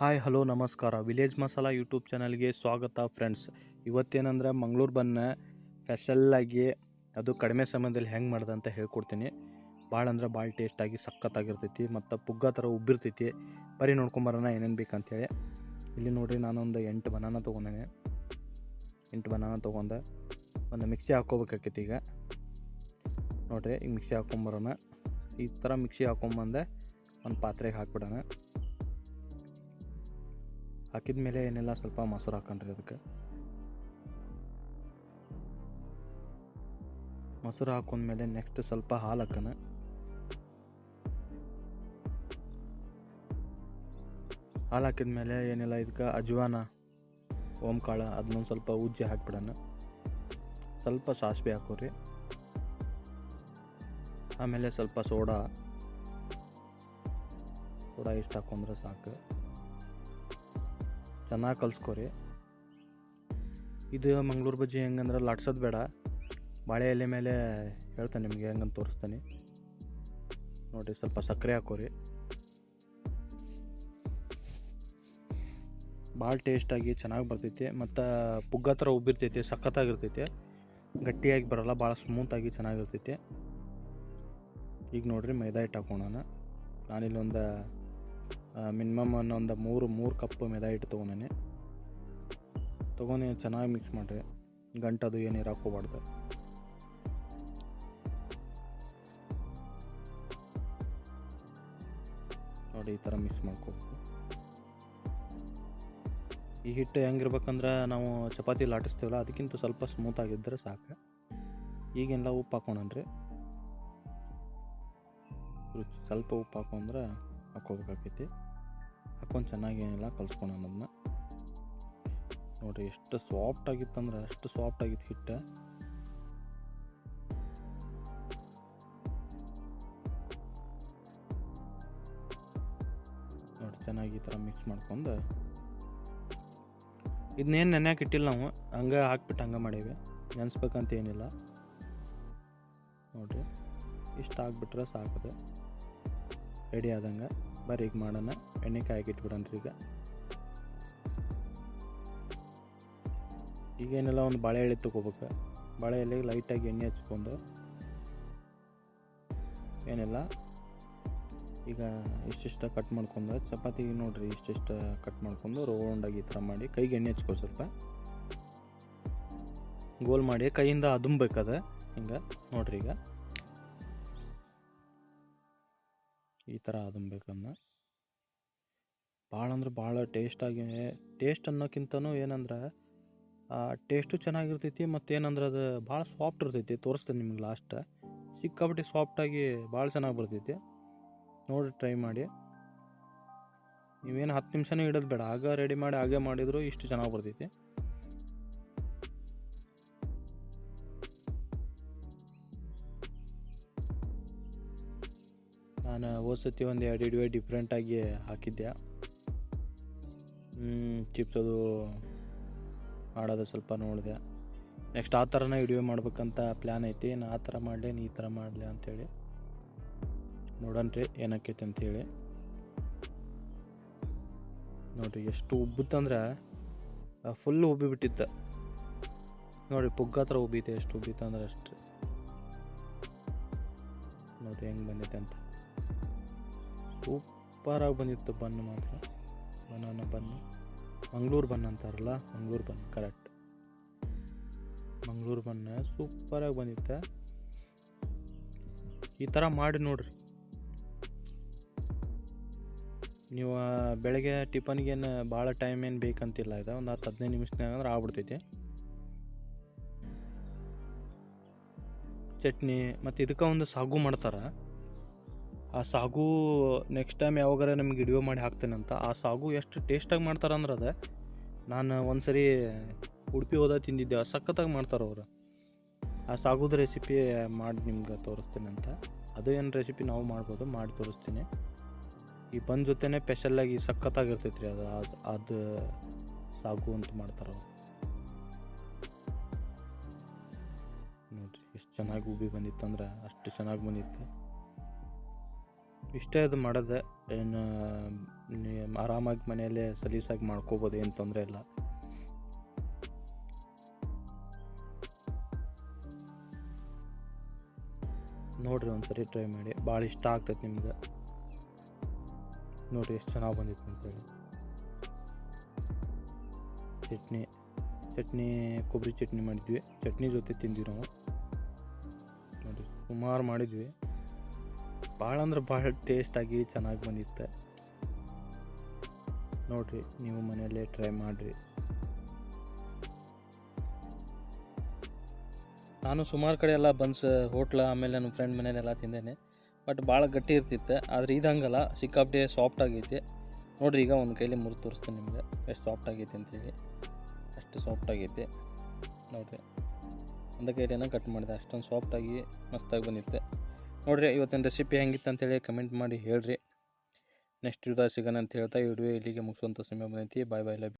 Hi, hello, ನಮಸ್ಕಾರ. Village masala YouTube ಚಾನಲ್ಗೆ ಸ್ವಾಗತ ಫ್ರೆಂಡ್ಸ್. ಇವತ್ತೇನಂದ್ರೆ ಮಂಗಳೂರು ಬನ್ನ ಸ್ಪೆಷಲ್ಲಾಗಿ ಅದು ಕಡಿಮೆ ಸಮಯದಲ್ಲಿ ಹೆಂಗೆ ಮಾಡ್ದೆ ಅಂತ ಹೇಳ್ಕೊಡ್ತೀನಿ. ಭಾಳ ಅಂದ್ರೆ ಭಾಳ ಟೇಸ್ಟಾಗಿ ಸಖತ್ತಾಗಿರ್ತೈತಿ, ಮತ್ತು ಪುಗ್ಗ ಥರ ಉಬ್ಬಿರ್ತೈತಿ. ಬರೀ ನೋಡ್ಕೊಂಬರೋಣ ಏನೇನು ಬೇಕಂತೇಳಿ. ಇಲ್ಲಿ ನೋಡಿರಿ ನಾನೊಂದು ಎಂಟು ಬನಾನ ತೊಗೊಂಡೇನೆ. ಎಂಟು ಬನಾನ ತೊಗೊಂಡೆ ಒಂದು ಮಿಕ್ಸಿ ಹಾಕ್ಕೋಬೇಕಾಕೈತಿ ಈಗ. ನೋಡಿರಿ, ಈಗ ಮಿಕ್ಸಿ ಹಾಕ್ಕೊಂಬರೋಣ ಈ ಥರ ಮಿಕ್ಸಿ ಹಾಕ್ಕೊಂಬಂದೆ ಒಂದು ಪಾತ್ರೆಗೆ ಹಾಕ್ಬಿಡೋಣ. ಹಾಕಿದ ಮೇಲೆ ಏನೆಲ್ಲ ಸ್ವಲ್ಪ ಮೊಸರು ಹಾಕೊಂಡ್ರಿ ಅದಕ್ಕೆ. ಮೊಸರು ಹಾಕೊಂಡ್ಮೇಲೆ ನೆಕ್ಸ್ಟ್ ಸ್ವಲ್ಪ ಹಾಲು ಹಾಕೋಣ. ಹಾಲು ಹಾಕಿದ್ಮೇಲೆ ಏನಿಲ್ಲ, ಇದಕ್ಕೆ ಅಜ್ವಾನ, ಓಂಕಾಳ, ಅದನ್ನೊಂದು ಸ್ವಲ್ಪ ಉಜ್ಜಿ ಹಾಕ್ಬಿಡೋಣ. ಸ್ವಲ್ಪ ಸಾಸಿವೆ ಹಾಕೋರಿ. ಆಮೇಲೆ ಸ್ವಲ್ಪ ಸೋಡಾ. ಸೋಡಾ ಇಷ್ಟು ಹಾಕೊಂಡ್ರೆ ಸಾಕು. ಚೆನ್ನಾಗಿ ಕಲ್ಸ್ಕೊರಿ. ಇದು ಮಂಗ್ಳೂರು ಬಜ್ಜಿ ಹೆಂಗಂದ್ರೆ ಲಟ್ಸೋದು ಬೇಡ. ಬಾಳೆ ಎಲೆ ಮೇಲೆ ಹೇಳ್ತಾನೆ ನಿಮಗೆ ಹೆಂಗಂತ ತೋರಿಸ್ತಾನೆ. ನೋಡಿರಿ ಸ್ವಲ್ಪ ಸಕ್ಕರೆ ಹಾಕೋರಿ. ಭಾಳ ಟೇಸ್ಟಾಗಿ ಚೆನ್ನಾಗಿ ಬರ್ತೈತಿ, ಮತ್ತು ಪುಗ್ಗ ಥರ ಉಬ್ಬಿರ್ತೈತಿ, ಸಖತ್ತಾಗಿರ್ತೈತಿ. ಗಟ್ಟಿಯಾಗಿ ಬರಲ್ಲ ಭಾಳ ಸ್ಮೂತಾಗಿ ಚೆನ್ನಾಗಿರ್ತೈತಿ. ಈಗ ನೋಡಿರಿ ಮೈದಾ ಹಿಟ್ಟು ಹಾಕೋಣ ನಾನಿಲ್ಲೊಂದು ಮಿನಿಮಮ್ ಒಂದು ಮೂರು ಮೂರು ಕಪ್ ಮೆದ ಹಿಟ್ಟು ತೊಗೊಂಡೇನೆ. ತೊಗೊಂಡು ಚೆನ್ನಾಗಿ ಮಿಕ್ಸ್ ಮಾಡಿರಿ. ಗಂಟದು ಏನು ಹಾಕೋಬಾರ್ದು ನೋಡಿ, ಈ ಥರ ಮಿಕ್ಸ್ ಮಾಡ್ಕೋಬೇಕು. ಈ ಹಿಟ್ಟು ಹೆಂಗಿರ್ಬೇಕಂದ್ರೆ ನಾವು ಚಪಾತಿ ಲಾಟಿಸ್ತೀವಲ್ಲ, ಅದಕ್ಕಿಂತ ಸ್ವಲ್ಪ ಸ್ಮೂತ್ ಆಗಿದ್ದರೆ ಸಾಕು. ಈಗೆಲ್ಲ ಉಪ್ಪು ಹಾಕೋಣನ್ರಿ ರುಚಿ, ಸ್ವಲ್ಪ ಉಪ್ಪು ಹಾಕೊಂಡ್ರೆ ಹಾಕೋಬೇಕಾಕೈತಿ ಹಾಕೊಂಡು ಚೆನ್ನಾಗಿ ಏನಿಲ್ಲ ಅನ್ನೋದನ್ನ ನೋಡಿರಿ, ಎಷ್ಟು ಸಾಫ್ಟ್ ಆಗಿತ್ತಂದ್ರೆ ಅಷ್ಟು ಸಾಫ್ಟ್ ಆಗಿತ್ತು ಹಿಟ್ಟ. ನೋಡಿ ಚೆನ್ನಾಗಿ ಈ ಥರ ಮಿಕ್ಸ್ ಮಾಡ್ಕೊಂಡು. ಇದನ್ನೇನು ನೆನೆಯಕ್ಕೆ ಇಟ್ಟಿಲ್ಲ ನಾವು, ಹಂಗೆ ಹಾಕ್ಬಿಟ್ಟು ಹಂಗೆ ಮಾಡೀವಿ ನೆನೆಸ್ಬೇಕಂತ ಏನಿಲ್ಲ. ನೋಡಿರಿ, ಇಷ್ಟು ಹಾಕ್ಬಿಟ್ರೆ ಸಾಕದು. ರೆಡಿ ಆದಂಗೆ. ಬರ್ರಿ ಈಗ ಮಾಡೋಣ. ಎಣ್ಣೆ ಕಾಯಕ್ಕೆ ಇಟ್ಬಿಡನ್ರಿ ಈಗ ಈಗೇನೆಲ್ಲ ಒಂದು ಬಾಳೆ ಎಳೆ ತೊಗೋಬೇಕು ಬಾಳೆ ಎಲೆಗೆ ಲೈಟಾಗಿ ಎಣ್ಣೆ ಹಚ್ಕೊಂಡು ಏನೆಲ್ಲ ಈಗ ಇಷ್ಟಿಷ್ಟ ಕಟ್ ಮಾಡ್ಕೊಂಡು, ಚಪಾತಿ ನೋಡ್ರಿ ಇಷ್ಟಿಷ್ಟ ಕಟ್ ಮಾಡ್ಕೊಂಡು ರೌಂಡಾಗಿ ಈ ಥರ ಮಾಡಿ ಕೈಗೆ ಎಣ್ಣೆ ಹಚ್ಕೊ ಸ್ವಲ್ಪ. ಗೋಲ್ ಮಾಡಿ ಕೈಯಿಂದ ಅದುಂಬೇಕದ ಹಿಂಗೆ ನೋಡ್ರಿ ಈಗ. ಈ ಥರ ಅದುಂಬೇಕನ್ನ ಭಾಳ ಅಂದ್ರೆ ಭಾಳ ಟೇಸ್ಟಾಗಿ, ಟೇಸ್ಟ್ ಅನ್ನೋಕ್ಕಿಂತನೂ ಏನಂದ್ರೆ ಟೇಸ್ಟು ಚೆನ್ನಾಗಿರ್ತೈತಿ ಮತ್ತು ಏನಂದ್ರೆ ಅದು ಭಾಳ ಸಾಫ್ಟ್ ಇರ್ತೈತಿ ತೋರಿಸ್ತೇನೆ ನಿಮ್ಗೆ ಲಾಸ್ಟ್ ಸಿಕ್ಕಾಪಟ್ಟೆ ಸಾಫ್ಟಾಗಿ ಭಾಳ ಚೆನ್ನಾಗಿ ಬರ್ತೈತಿ. ನೋಡಿ ಟ್ರೈ ಮಾಡಿ. ನೀವೇನು ಹತ್ತು ನಿಮಿಷನೇ ಇಡೋದು ಬೇಡ. ಆಗ ರೆಡಿ ಮಾಡಿ, ಹಾಗೆ ಮಾಡಿದರೂ ಇಷ್ಟು ಚೆನ್ನಾಗಿ ಬರ್ತೈತಿ. ನಾನು ಹೋದ ಒಂದು ಎರಡು ಇಡುವೆ ಡಿಫ್ರೆಂಟಾಗಿ ಹಾಕಿದ್ದೆ ಚಿಪ್ಸ್ ಅದು ಮಾಡೋದು ಸ್ವಲ್ಪ ನೋಡಿದೆ. ನೆಕ್ಸ್ಟ್ ಆ ಥರನೇ ಇಡುವೆ ಮಾಡ್ಬೇಕಂತ ಪ್ಲ್ಯಾನ್ ಐತಿ. ನಾ ಆ ಥರ ಮಾಡಲಿ, ನೀ ಈ ಥರ ಮಾಡಲಿ ಅಂಥೇಳಿ ನೋಡನ್ರಿ ಏನಾಕೈತೆ ಅಂಥೇಳಿ ನೋಡಿರಿ, ಎಷ್ಟು ಉಬ್ಬುತ್ತಂದ್ರೆ ಫುಲ್ ಉಬ್ಬಿಬಿಟ್ಟಿತ್ತು ನೋಡಿ ಪುಗ್ಗ ಹತ್ರ ಉಬ್ಬೀತೆ ಎಷ್ಟು ಉಬ್ಬಿತ್ತಂದ್ರೆ ಅಷ್ಟು. ನೋಡಿರಿ, ಹೆಂಗೆ ಬಂದೈತೆ ಅಂತ. ಸೂಪರಾಗಿ ಬಂದಿತ್ತು ಬನ್ನು ಮಾತ್ರ. Banana bun. ಮಂಗಳೂರು ಬನ್ ಅಂತಾರಲ್ಲ, ಮಂಗಳೂರು ಬನ್ ಕರೆಕ್ಟ್ ಮಂಗಳೂರು ಬನ್ನ ಸೂಪರಾಗಿ ಬಂದಿತ್ತು. ಈ ಥರ ಮಾಡಿ ನೋಡ್ರಿ. ನೀವು ಬೆಳಗ್ಗೆ ಟಿಫನ್ಗೇನು ಭಾಳ ಟೈಮ್ ಏನು ಬೇಕಂತಿಲ್ಲ ಇದು, ಒಂದು ಹತ್ತು ಹದಿನೈದು ನಿಮಿಷನಾಗ ಅಂದ್ರೆ ಆಗ್ಬಿಡ್ತೈತಿ. ಚಟ್ನಿ, ಮತ್ತು ಇದಕ್ಕೆ ಒಂದು ಸಾಗು ಮಾಡ್ತಾರೆ. ಆ ಸಾಗು ನೆಕ್ಸ್ಟ್ ಟೈಮ್ ಯಾವಾಗಾರ ನಿಮ್ಗೆ ವಿಡಿಯೋ ಮಾಡಿ ಹಾಕ್ತೇನೆ ಅಂತ ಆ ಸಾಗು ಎಷ್ಟು ಟೇಸ್ಟಾಗಿ ಮಾಡ್ತಾರೆ ಅಂದ್ರೆ ಅದೇ, ನಾನು ಒಂದು ಸರಿ ಉಡುಪಿ ಹೋದ ತಿಂದಿದ್ದೆ, ಸಖತ್ತಾಗಿ ಮಾಡ್ತಾರೆ ಅವರು. ಆ ಸಾಗುದ ರೆಸಿಪಿ ಮಾಡಿ ನಿಮ್ಗೆ ತೋರಿಸ್ತೇನೆ ಅಂತ ಅದು ಏನು ರೆಸಿಪಿ ನಾವು ಮಾಡ್ಬೋದು ಮಾಡಿ ತೋರಿಸ್ತೀನಿ. ಈ ಬನ್ ಜೊತೆನೇ ಸ್ಪೆಷಲ್ಲಾಗಿ ಸಖತ್ತಾಗಿರ್ತೈತೆ ರೀ ಅದು ಅದು ಅದು ಸಾಗು ಅಂತ ಮಾಡ್ತಾರೆ ಅವರು. ನೋಡಿರಿ, ಎಷ್ಟು ಚೆನ್ನಾಗಿ ಉಬ್ಬಿ ಬಂದಿತ್ತು ಅಂದ್ರೆ ಅಷ್ಟು ಚೆನ್ನಾಗಿ ಬಂದಿತ್ತು. ಇಷ್ಟೇ ಅದು ಮಾಡೋದೆ ಏನು ಆರಾಮಾಗಿ ಮನೆಯಲ್ಲೇ ಸಲೀಸಾಗಿ ಮಾಡ್ಕೋಬೋದು, ಏನು ತೊಂದರೆ ಇಲ್ಲ. ನೋಡಿರಿ ಒಂದ್ಸರಿ ಟ್ರೈ ಮಾಡಿ. ಭಾಳ ಇಷ್ಟ ಆಗ್ತೈತೆ ನಿಮ್ಗೆ. ನೋಡ್ರಿ ಎಷ್ಟು ಚೆನ್ನಾಗಿ ಬಂದಿತ್ತು ಅಂತೇಳಿ ಚಟ್ನಿ ಚಟ್ನಿ ಕೊಬ್ಬರಿ ಚಟ್ನಿ ಮಾಡಿದ್ವಿ. ಚಟ್ನಿ ಜೊತೆ ತಿಂದ್ವಿ ನಾವು. ನೋಡಿ ಸುಮಾರು ಮಾಡಿದ್ವಿ. ಭಾಳ ಅಂದ್ರೆ ಭಾಳ ಟೇಸ್ಟಾಗಿ ಚೆನ್ನಾಗಿ ಬಂದಿತ್ತು. ನೋಡಿರಿ, ನೀವು ಮನೆಯಲ್ಲೇ ಟ್ರೈ ಮಾಡಿರಿ. ನಾನು ಸುಮಾರು ಕಡೆ ಎಲ್ಲ ಬನ್ಸ್ ಹೋಟ್ಲ, ಆಮೇಲೆ ನನ್ನ ಫ್ರೆಂಡ್ ಮನೇಲೆಲ್ಲ ತಿಂದೇನೆ. ಬಟ್ ಭಾಳ ಗಟ್ಟಿ ಇರ್ತಿತ್ತು, ಆದರೆ ಇದು ಹಂಗಲ್ಲ, ಸಿಕ್ಕಾಪಟ್ಟೆ ಸಾಫ್ಟ್ ಆಗೈತಿ. ನೋಡಿರಿ, ಈಗ ಒಂದು ಕೈಲಿ ಮುರಿದು ತೋರಿಸ್ತೀನಿ ನಿಮಗೆ, ಎಷ್ಟು ಸಾಫ್ಟ್ ಆಗೈತಿ ಅಂತೇಳಿ. ಅಷ್ಟು ಸಾಫ್ಟ್ ಆಗೈತಿ. ನೋಡಿರಿ, ಒಂದು ಕೈಲಿನ ಕಟ್ ಮಾಡಿದೆ, ಅಷ್ಟೊಂದು ಸಾಫ್ಟಾಗಿ ಮಸ್ತಾಗಿ ಬಂದಿತ್ತು. ನೋಡಿರಿ, ಇವತ್ತಿನ ರೆಸಿಪಿ ಹೆಂಗಿತ್ತು ಅಂತೇಳಿ ಕಮೆಂಟ್ ಮಾಡಿ ಹೇಳ್ರಿ. ನೆಕ್ಸ್ಟ್ ವಿಡಿಯೋ ಸಿಗೋಣ ಅಂತ ಹೇಳ್ತಾ ವಿಡಿಯೋ ಇಲ್ಲಿಗೆ ಮುಗಿಸುವಂಥ ಸಮಯ ಬಂದೈತಿ. ಬಾಯ್ ಬಾಯ್ ಲವ್